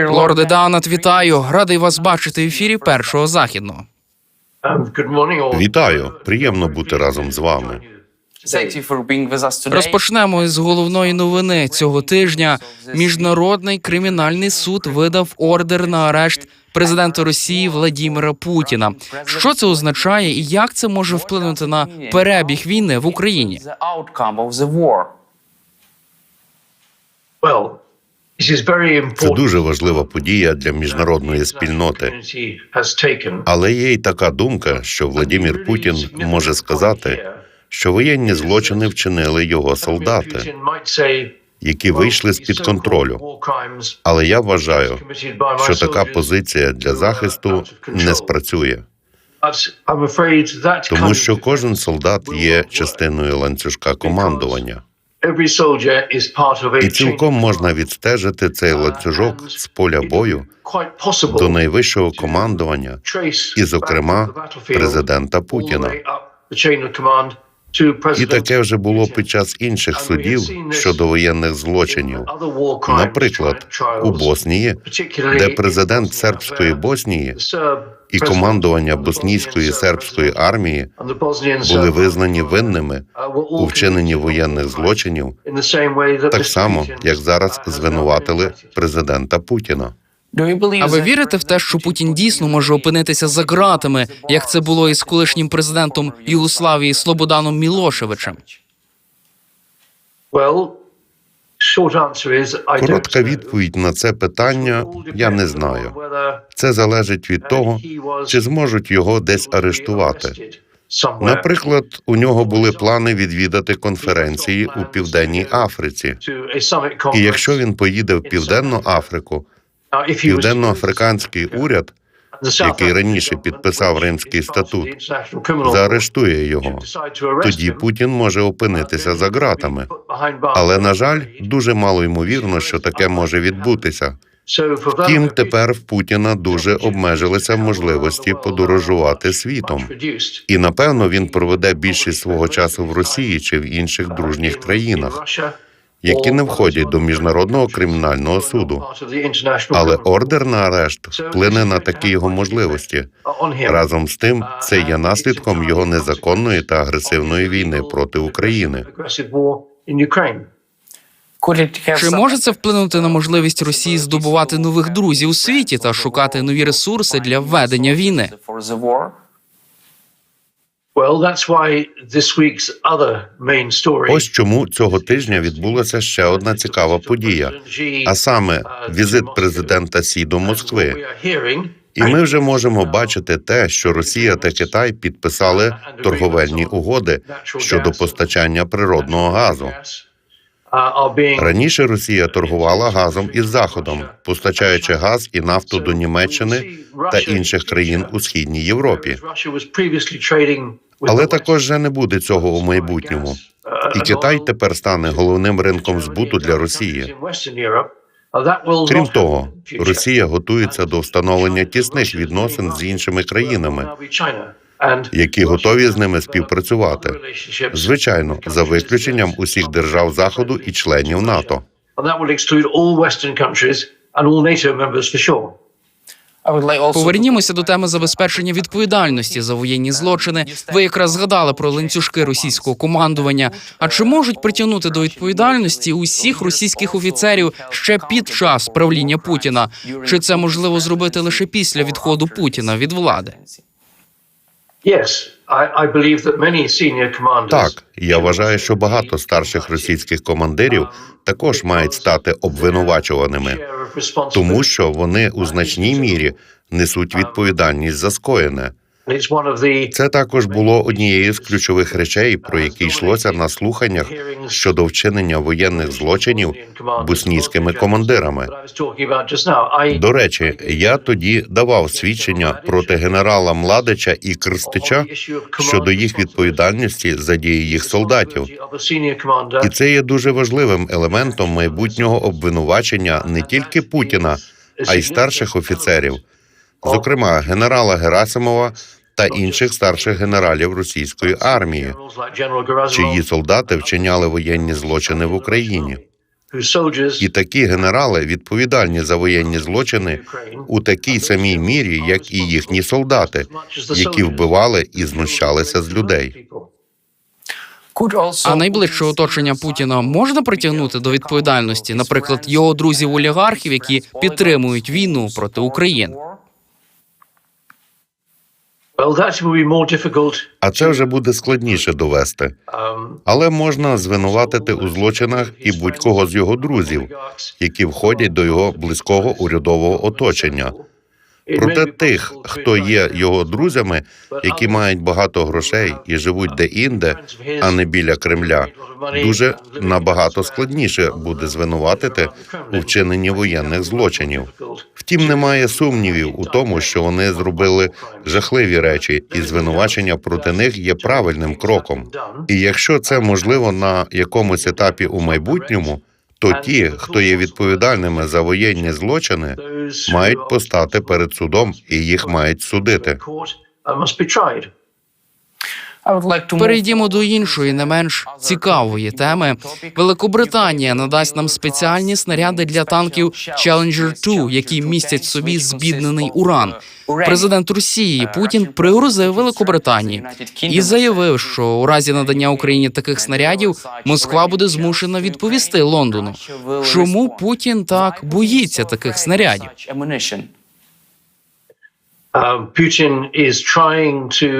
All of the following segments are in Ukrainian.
Лорде Даунат, вітаю. Радий вас бачити в ефірі першого західного. Вітаю, приємно бути разом з вами. Розпочнемо із головної новини цього тижня. Міжнародний кримінальний суд видав ордер на арешт президента Росії Владіміра Путіна. Що це означає і як це може вплинути на перебіг війни в Україні? Це дуже важлива подія для міжнародної спільноти. Але є й така думка, що Владимир Путін може сказати, що воєнні злочини вчинили його солдати, які вийшли з під контролю. Але я вважаю, що така позиція для захисту не спрацює, тому що кожен солдат є частиною ланцюжка командування. І цілком можна відстежити цей ланцюжок з поля бою до найвищого командування, і, зокрема, президента Путіна. І таке вже було під час інших судів щодо воєнних злочинів. Наприклад, у Боснії, де президент сербської Боснії і командування боснійської сербської армії були визнані винними у вчиненні воєнних злочинів, так само як зараз звинуватили президента Путіна. А ви вірите в те, що Путін дійсно може опинитися за ґратами, як це було із колишнім президентом Югославії Слободаном Мілошевичем? Коротка відповідь на це питання я не знаю. Це залежить від того, чи зможуть його десь арештувати. Наприклад, у нього були плани відвідати конференції у Південній Африці. І якщо він поїде в Південну Африку, південноафриканський уряд, який раніше підписав Римський статут, заарештує його. Тоді Путін може опинитися за ґратами. Але на жаль, дуже мало ймовірно, що таке може відбутися. Втім, тепер в Путіна дуже обмежилися можливості подорожувати світом. І напевно він проведе більшість свого часу в Росії чи в інших дружніх країнах, які не входять до міжнародного кримінального суду. Але ордер на арешт вплине на такі його можливості. Разом з тим, це є наслідком його незаконної та агресивної війни проти України. Чи може це вплинути на можливість Росії здобувати нових друзів у світі та шукати нові ресурси для ведення війни? Ось чому цього тижня відбулася ще одна цікава подія, а саме візит президента Сі до Москви. І ми вже можемо бачити те, що Росія та Китай підписали торговельні угоди щодо постачання природного газу. Раніше Росія торгувала газом із Заходом, постачаючи газ і нафту до Німеччини та інших країн у східній Європі. Але також вже не буде цього у майбутньому. І Китай тепер стане головним ринком збуту для Росії. Крім того, Росія готується до встановлення тісних відносин з іншими країнами, які готові з ними співпрацювати. Звичайно, за виключенням усіх держав Заходу і членів НАТО. Повернімося до теми забезпечення відповідальності за воєнні злочини. Ви якраз згадали про ланцюжки російського командування. А чи можуть притягнути до відповідальності усіх російських офіцерів ще під час правління Путіна? Чи це можливо зробити лише після відходу Путіна від влади? Так, я вважаю, що багато старших російських командирів також мають стати обвинувачуваними, тому що вони у значній мірі несуть відповідальність за скоєне. Це також було однією з ключових речей, про які йшлося на слуханнях щодо вчинення воєнних злочинів боснійськими командирами. До речі, я тоді давав свідчення проти генерала Младича і Крстича щодо їх відповідальності за дії їх солдатів. І це є дуже важливим елементом майбутнього обвинувачення не тільки Путіна, а й старших офіцерів, зокрема генерала Герасимова та інших старших генералів російської армії, чиї солдати вчиняли воєнні злочини в Україні. І такі генерали відповідальні за воєнні злочини у такій самій мірі, як і їхні солдати, які вбивали і знущалися з людей. А найближче оточення Путіна можна притягнути до відповідальності, наприклад, його друзів олігархів, які підтримують війну проти України. А це вже буде складніше довести. Але можна звинуватити у злочинах і будь-кого з його друзів, які входять до його близького урядового оточення. Проте тих, хто є його друзями, які мають багато грошей і живуть де-інде, а не біля Кремля, дуже набагато складніше буде звинуватити у вчиненні воєнних злочинів. Втім, немає сумнівів у тому, що вони зробили жахливі речі, і звинувачення проти них є правильним кроком. І якщо це можливо на якомусь етапі у майбутньому, то ті, хто є відповідальними за воєнні злочини, мають постати перед судом і їх мають судити. Перейдімо до іншої, не менш цікавої теми. Великобританія надасть нам спеціальні снаряди для танків Challenger 2, які містять в собі збіднений уран. Президент Росії Путін пригрозив Великобританії і заявив, що у разі надання Україні таких снарядів Москва буде змушена відповісти Лондону. Чому Путін так боїться таких снарядів? Um, Putin is trying to.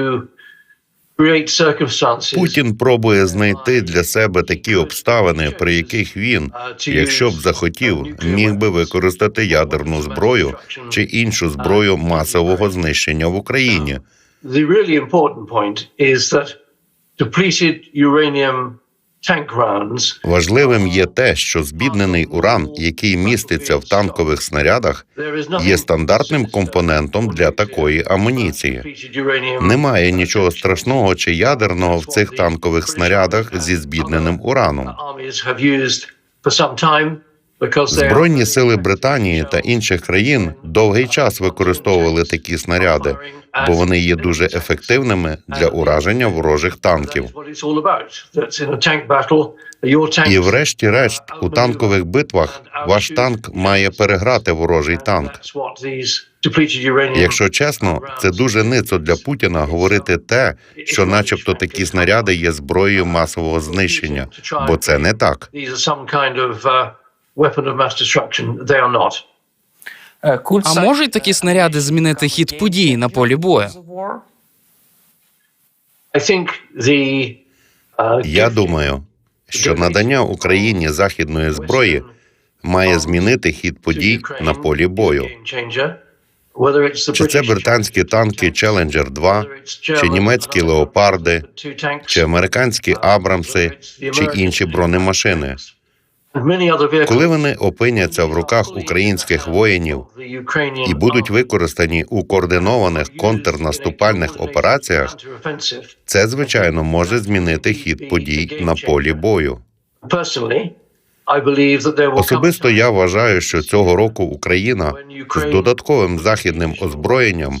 Путін пробує знайти для себе такі обставини, при яких він, якщо б захотів, міг би використати ядерну зброю чи іншу зброю масового знищення в Україні. The really important point is that depleted uranium tank rounds Важливим є те, що збіднений уран, який міститься в танкових снарядах, є стандартним компонентом для такої амуніції. Немає нічого страшного чи ядерного в цих танкових снарядах зі збідненим ураном. Збройні сили Британії та інших країн довгий час використовували такі снаряди, бо вони є дуже ефективними для ураження ворожих танків. І врешті-решт, у танкових битвах ваш танк має переграти ворожий танк. Якщо чесно, це дуже ницо для Путіна говорити те, що, начебто, такі снаряди є зброєю масового знищення, бо це не так. Uh, weapon of mass destruction. They are not. Uh, А можуть такі снаряди змінити хід подій на полі бою? War? I think the uh, Я думаю, що надання Україні західної зброї має змінити хід подій на полі бою. Чи це британські танки Challenger 2, чи німецькі леопарди, чи американські Абрамси, чи інші бронемашини. Коли вони опиняться в руках українських воїнів і будуть використані у координованих контрнаступальних операціях, це звичайно може змінити хід подій на полі бою. Особисто я вважаю, що цього року Україна з додатковим західним озброєнням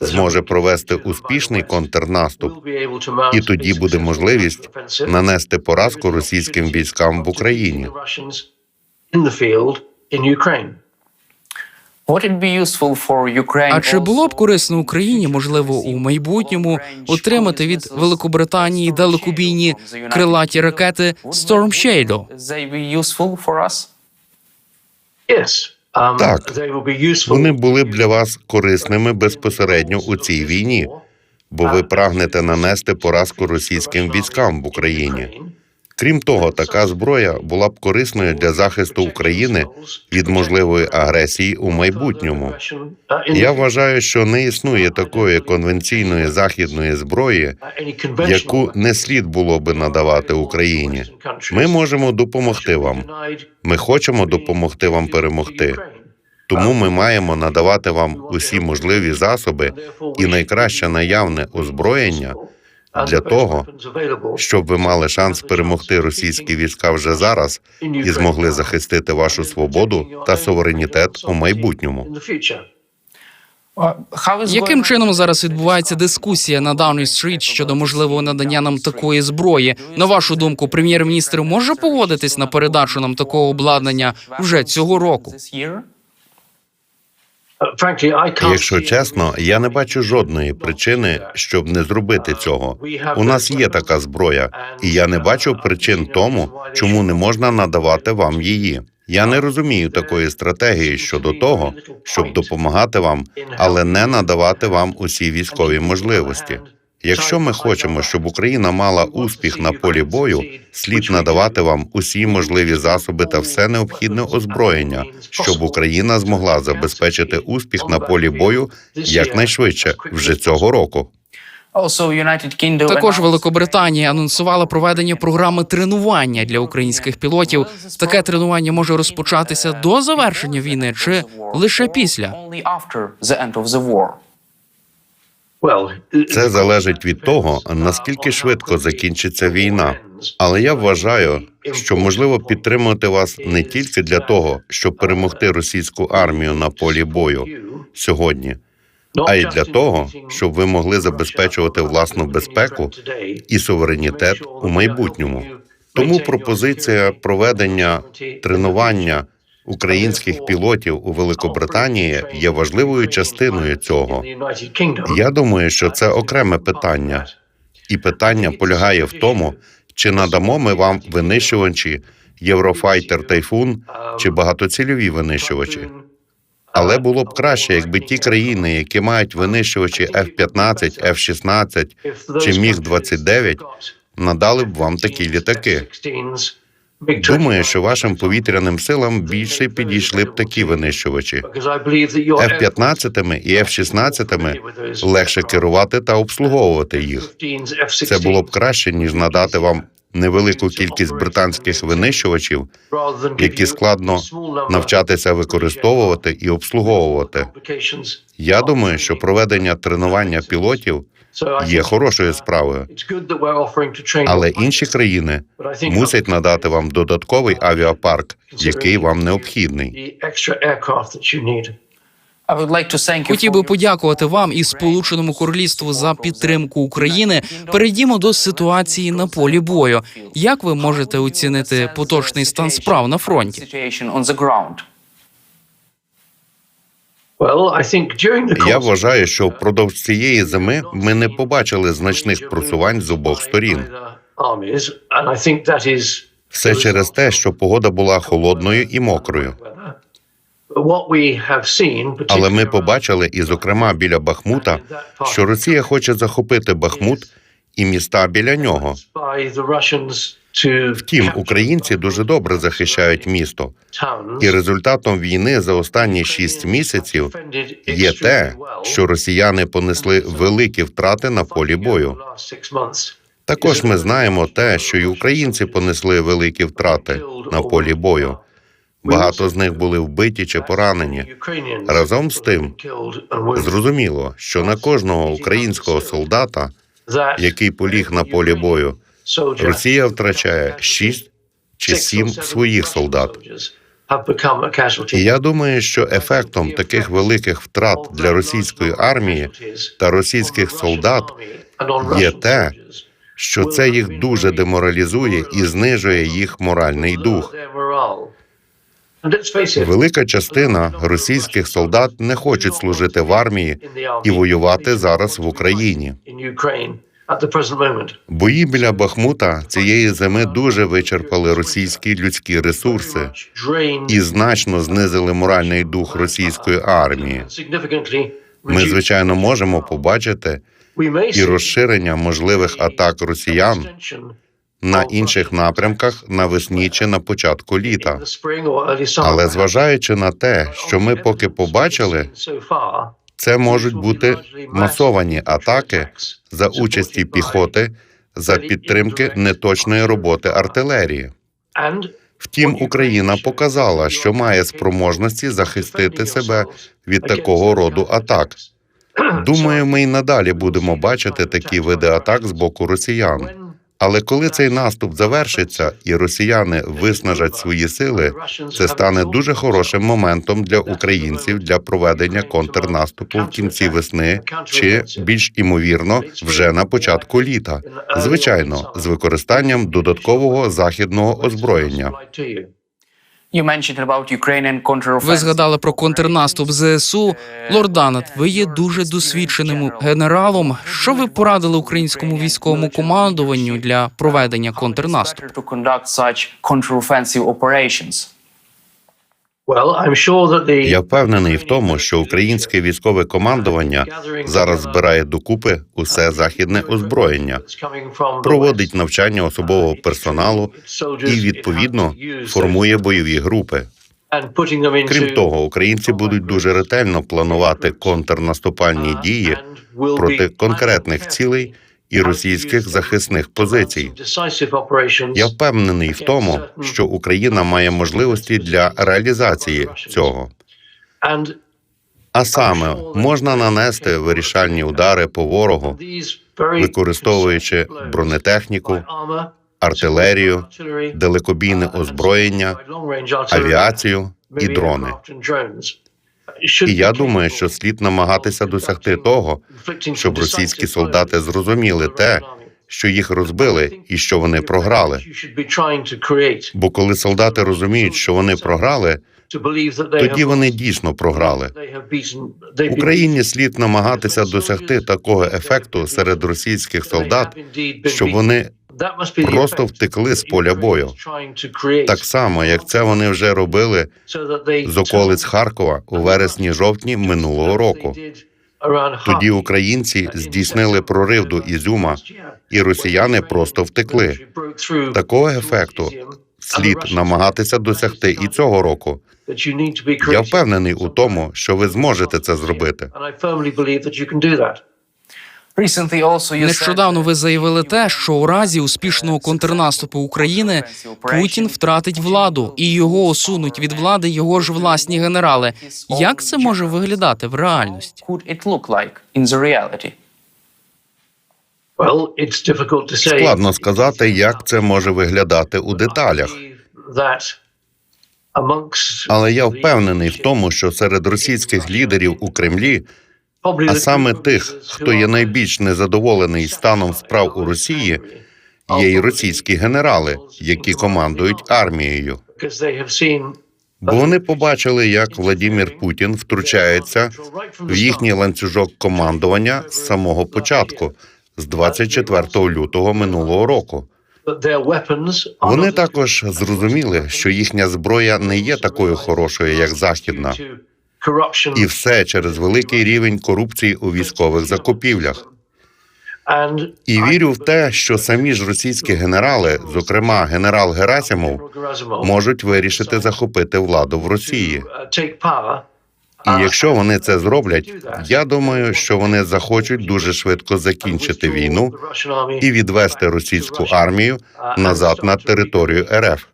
зможе провести успішний контрнаступ, і тоді буде можливість нанести поразку російським військам в Україні. А чи було б корисно Україні, можливо, у майбутньому отримати від Великобританії далекобійні крилаті ракети Storm Shadow? Так, Вони були б для вас корисними безпосередньо у цій війні, бо ви прагнете нанести поразку російським військам в Україні. Крім того, така зброя була б корисною для захисту України від можливої агресії у майбутньому. Я вважаю, що не існує такої конвенційної західної зброї, яку не слід було би надавати Україні. Ми можемо допомогти вам. Ми хочемо допомогти вам перемогти. Тому ми маємо надавати вам усі можливі засоби і найкраще наявне озброєння для того, щоб ви мали шанс перемогти російські війська вже зараз і змогли захистити вашу свободу та суверенітет у майбутньому. Яким чином зараз відбувається дискусія на Даунінг Стріт щодо можливого надання нам такої зброї? На вашу думку, прем'єр-міністр може погодитись на передачу нам такого обладнання вже цього року? Якщо чесно, я не бачу жодної причини, щоб не зробити цього. У нас є така зброя, і я не бачу причин тому, чому не можна надавати вам її. Я не розумію такої стратегії щодо того, щоб допомагати вам, але не надавати вам усі військові можливості. Якщо ми хочемо, щоб Україна мала успіх на полі бою, слід надавати вам усі можливі засоби та все необхідне озброєння, щоб Україна змогла забезпечити успіх на полі бою якнайшвидше вже цього року. Також Великобританія анонсувала проведення програми тренування для українських пілотів. Таке тренування може розпочатися до завершення війни чи лише після. Only after the end of the war. Це залежить від того, наскільки швидко закінчиться війна. Але я вважаю, що можливо підтримувати вас не тільки для того, щоб перемогти російську армію на полі бою сьогодні, а й для того, щоб ви могли забезпечувати власну безпеку і суверенітет у майбутньому. Тому пропозиція проведення тренування українських пілотів у Великобританії є важливою частиною цього. Я думаю, що це окреме питання, і питання полягає в тому, чи надамо ми вам винищувачі Єврофайтер Тайфун чи багатоцільові винищувачі. Але було б краще, якби ті країни, які мають винищувачі F-15, F-16, чи Міг-29, надали б вам такі літаки. Думаю, що вашим повітряним силам більше підійшли б такі винищувачі. F-15 і F-16 легше керувати та обслуговувати їх. Це було б краще, ніж надати вам невелику кількість британських винищувачів, які складно навчатися використовувати і обслуговувати. Я думаю, що проведення тренування пілотів є хорошою справою, але інші країни мусять надати вам додатковий авіапарк, який вам необхідний. Хотів би подякувати вам і Сполученому Королівству за підтримку України. Перейдімо до ситуації на полі бою. Як ви можете оцінити поточний стан справ на фронті? Я вважаю, що впродовж цієї зими ми не побачили значних просувань з обох сторін. Все через те, що погода була холодною і мокрою. Але ми побачили, і зокрема біля Бахмута, що Росія хоче захопити Бахмут і міста біля нього. Втім, українці дуже добре захищають місто, і результатом війни за останні шість місяців є те, що росіяни понесли великі втрати на полі бою. Також ми знаємо те, що і українці понесли великі втрати на полі бою. Багато з них були вбиті чи поранені. Разом з тим, Зрозуміло, що на кожного українського солдата, який поліг на полі бою, Росія втрачає шість чи сім своїх солдат. І я думаю, що ефектом таких великих втрат для російської армії та російських солдат є те, що це їх дуже деморалізує і знижує їх моральний дух. Велика частина російських солдат не хочуть служити в армії і воювати зараз в Україні. Бої біля Бахмута цієї зими дуже вичерпали російські людські ресурси і значно знизили моральний дух російської армії. Ми, звичайно, можемо побачити і розширення можливих атак росіян на інших напрямках навесні чи на початку літа. Але зважаючи на те, що ми поки побачили, це можуть бути масовані атаки за участі піхоти за підтримки неточної роботи артилерії. Втім, Україна показала, що має спроможності захистити себе від такого роду атак. Думаю, ми й надалі будемо бачити такі види атак з боку росіян. Але коли цей наступ завершиться і росіяни виснажать свої сили, це стане дуже хорошим моментом для українців для проведення контрнаступу в кінці весни чи більш імовірно вже на початку літа. Звичайно, з використанням додаткового західного озброєння. Ви згадали про контрнаступ ЗСУ. Лорданат, ви є дуже досвідченим генералом. Що ви порадили українському військовому командуванню для проведення контрнаступу? Я впевнений в тому, що українське військове командування зараз збирає докупи усе західне озброєння, проводить навчання особового персоналу і відповідно формує бойові групи. Крім того, українці будуть дуже ретельно планувати контрнаступальні дії проти конкретних цілей і російських захисних позицій. Я впевнений в тому, що Україна має можливості для реалізації цього. А саме можна нанести вирішальні удари по ворогу, використовуючи бронетехніку, артилерію, далекобійне озброєння, авіацію і дрони. І я думаю, що слід намагатися досягти того, щоб російські солдати зрозуміли те, що їх розбили і що вони програли. Бо коли солдати розуміють, що вони програли, тоді вони дійсно програли. Україні слід намагатися досягти такого ефекту серед російських солдат, щоб вони просто втекли з поля бою. так само, як це вони вже робили з околиць Харкова у вересні-жовтні минулого року. Тоді українці здійснили прорив до Ізюма, і росіяни просто втекли. Такого ефекту слід намагатися досягти і цього року. Я впевнений у тому, що ви зможете це зробити. Recently also Нещодавно ви заявили те, що у разі успішного контрнаступу України Путін втратить владу і його усунуть від влади його ж власні генерали. Як це може виглядати в реальності? Складно сказати, як це може виглядати у деталях. Але я впевнений в тому, що серед російських лідерів у Кремлі, а саме тих, хто є найбільш незадоволений станом справ у Росії, є й російські генерали, які командують армією. Бо вони побачили, як Владімір Путін втручається в їхній ланцюжок командування з самого початку, з 24 лютого минулого року. Вони також зрозуміли, що їхня зброя не є такою хорошою, як західна, і все через великий рівень корупції у військових закупівлях. І вірю в те, що самі ж російські генерали, зокрема генерал Герасимов, можуть вирішити захопити владу в Росії. І якщо вони це зроблять, я думаю, що вони захочуть дуже швидко закінчити війну і відвести російську армію назад на територію РФ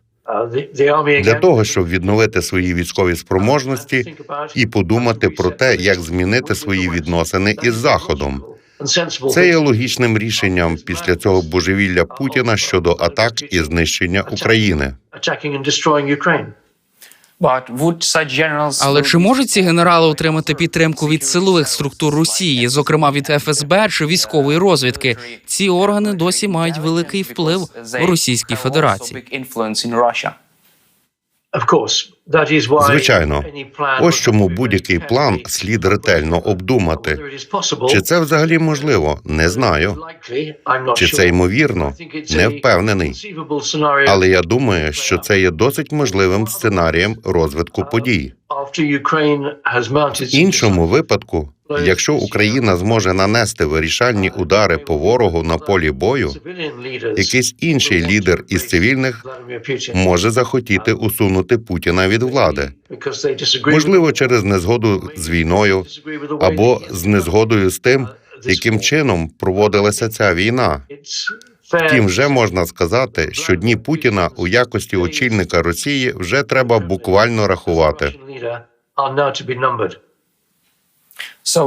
для того, щоб відновити свої військові спроможності і подумати про те, як змінити свої відносини із Заходом. Це є логічним рішенням після цього божевілля Путіна щодо атак і знищення України. Але чи можуть ці генерали отримати підтримку від силових структур Росії, зокрема від ФСБ чи військової розвідки? Ці органи досі мають великий вплив у Російській Федерації. Звичайно, ось чому будь-який план слід ретельно обдумати. Чи це взагалі можливо? Не знаю. Чи це ймовірно? Не впевнений. Але я думаю, що це є досить можливим сценарієм розвитку подій. В іншому випадку, якщо Україна зможе нанести вирішальні удари по ворогу на полі бою, якийсь інший лідер із цивільних може захотіти усунути Путіна від влади, можливо, через незгоду з війною або з незгодою з тим, яким чином проводилася ця війна. Втім, вже можна сказати, що дні Путіна у якості очільника Росії вже треба буквально рахувати.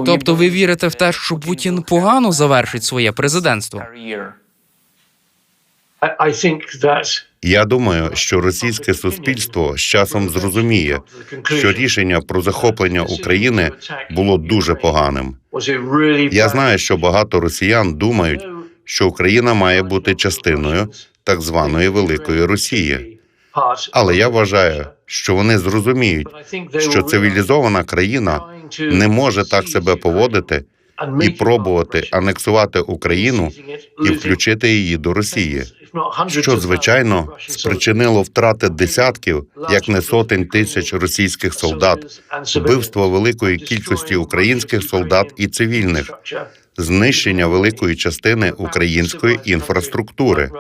Тобто, ви вірите в те, що Путін погано завершить своє президентство? Я думаю, що російське суспільство з часом зрозуміє, що рішення про захоплення України було дуже поганим. Я знаю, що багато росіян думають, що Україна має бути частиною так званої Великої Росії. Але я вважаю, що вони зрозуміють, що цивілізована країна не може так себе поводити і пробувати анексувати Україну і включити її до Росії, що звичайно спричинило втрати десятків, як не сотень тисяч російських солдат, вбивство великої кількості українських солдат і цивільних, знищення великої частини української інфраструктури.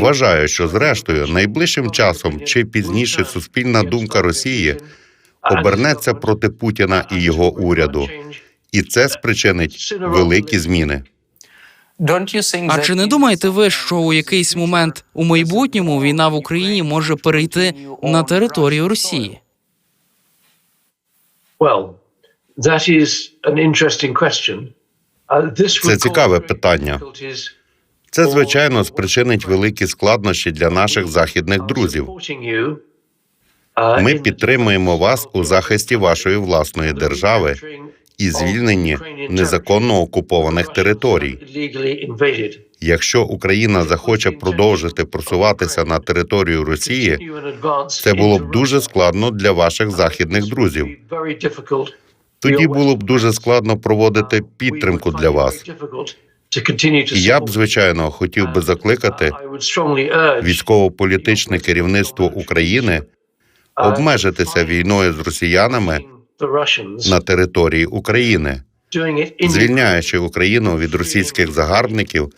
Вважаю, що зрештою найближчим часом чи пізніше суспільна думка Росії обернеться проти Путіна і його уряду, і це спричинить великі зміни. А чи не думаєте ви, що у якийсь момент у майбутньому війна в Україні може перейти на територію Росії? Uh, Це цікаве питання. Це звичайно спричинить великі складнощі для наших західних друзів. Ми підтримуємо вас у захисті вашої власної держави і звільненні незаконно окупованих територій. Якщо Україна захоче продовжити просуватися на територію Росії, це було б дуже складно для ваших західних друзів. Тоді було б дуже складно проводити підтримку для вас. І я б, звичайно, хотів би закликати військово-політичне керівництво України обмежитися війною з росіянами на території України, звільняючи Україну від російських загарбників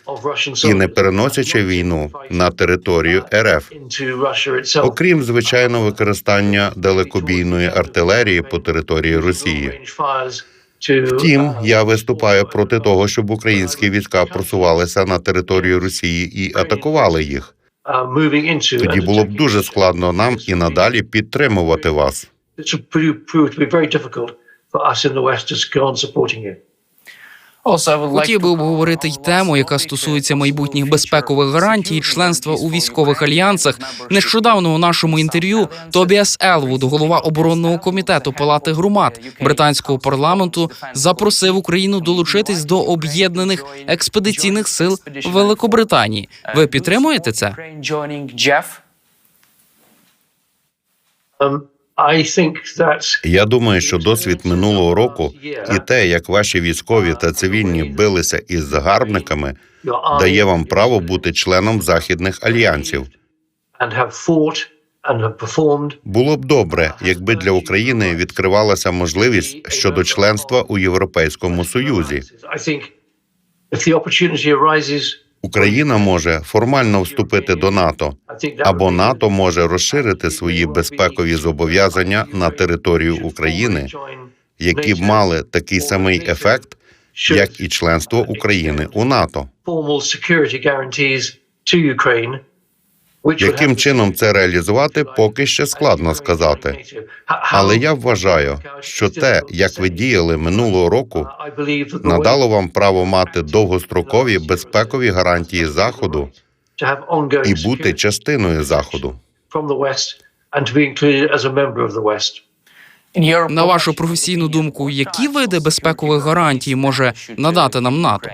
і не переносячи війну на територію РФ. Окрім звичайно використання далекобійної артилерії по території Росії. Втім, я виступаю проти того, щоб українські війська просувалися на територію Росії і атакували їх. Тоді було б дуже складно нам і надалі підтримувати вас. Хотів би обговорити й тему, яка стосується майбутніх безпекових гарантій і членства у військових альянсах. Нещодавно у нашому інтерв'ю Тобіас Елвуд, голова оборонного комітету Палати громад британського парламенту, запросив Україну долучитись до об'єднаних експедиційних сил Великобританії. Ви підтримуєте це? Я думаю, що досвід минулого року і те, як ваші військові та цивільні билися із загарбниками, дає вам право бути членом західних альянсів. Було б добре, якби для України відкривалася можливість щодо членства у Європейському Союзі. Україна може формально вступити до НАТО, або НАТО може розширити свої безпекові зобов'язання на територію України, які б мали такий самий ефект, як і членство України у НАТО. Яким чином це реалізувати, поки ще складно сказати. Але я вважаю, що те, як ви діяли минулого року, надало вам право мати довгострокові безпекові гарантії заходу і бути частиною заходу. На вашу професійну думку, які види безпекових гарантій може надати нам НАТО?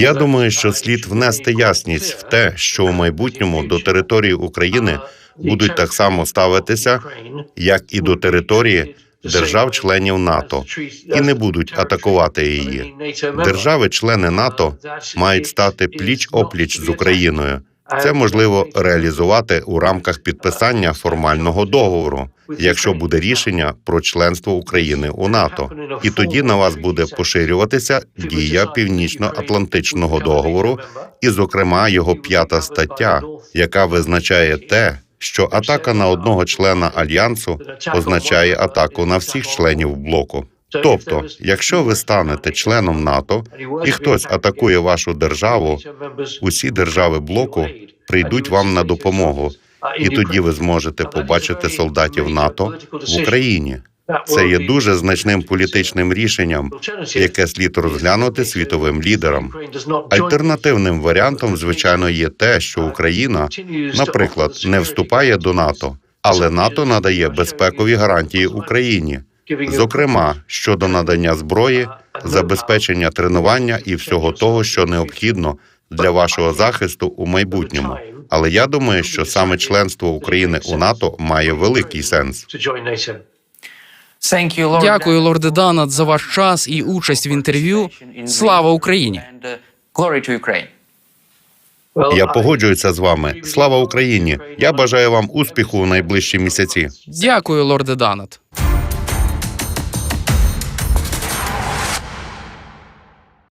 Я думаю, що слід внести ясність в те, що у майбутньому до території України будуть так само ставитися, як і до території держав-членів НАТО, і не будуть атакувати її. Держави-члени НАТО мають стати пліч опліч з Україною. Це можливо реалізувати у рамках підписання формального договору, якщо буде рішення про членство України у НАТО. І тоді на вас буде поширюватися дія північно-атлантичного договору, і, зокрема, його п'ята стаття, яка визначає те, що атака на одного члена альянсу означає атаку на всіх членів блоку. Тобто, якщо ви станете членом НАТО і хтось атакує вашу державу, усі держави блоку прийдуть вам на допомогу, і тоді ви зможете побачити солдатів НАТО в Україні. Це є дуже значним політичним рішенням, яке слід розглянути світовим лідерам. Альтернативним варіантом, звичайно, є те, що Україна, наприклад, не вступає до НАТО, але НАТО надає безпекові гарантії Україні, зокрема щодо надання зброї, забезпечення тренування і всього того, що необхідно для вашого захисту у майбутньому. Але я думаю, що саме членство України у НАТО має великий сенс. Дякую, лорде Данат, за ваш час і участь в інтерв'ю. Слава Україні! Я погоджуюся з вами. Слава Україні! Я бажаю вам успіху у найближчі місяці. Дякую, лорде Данат.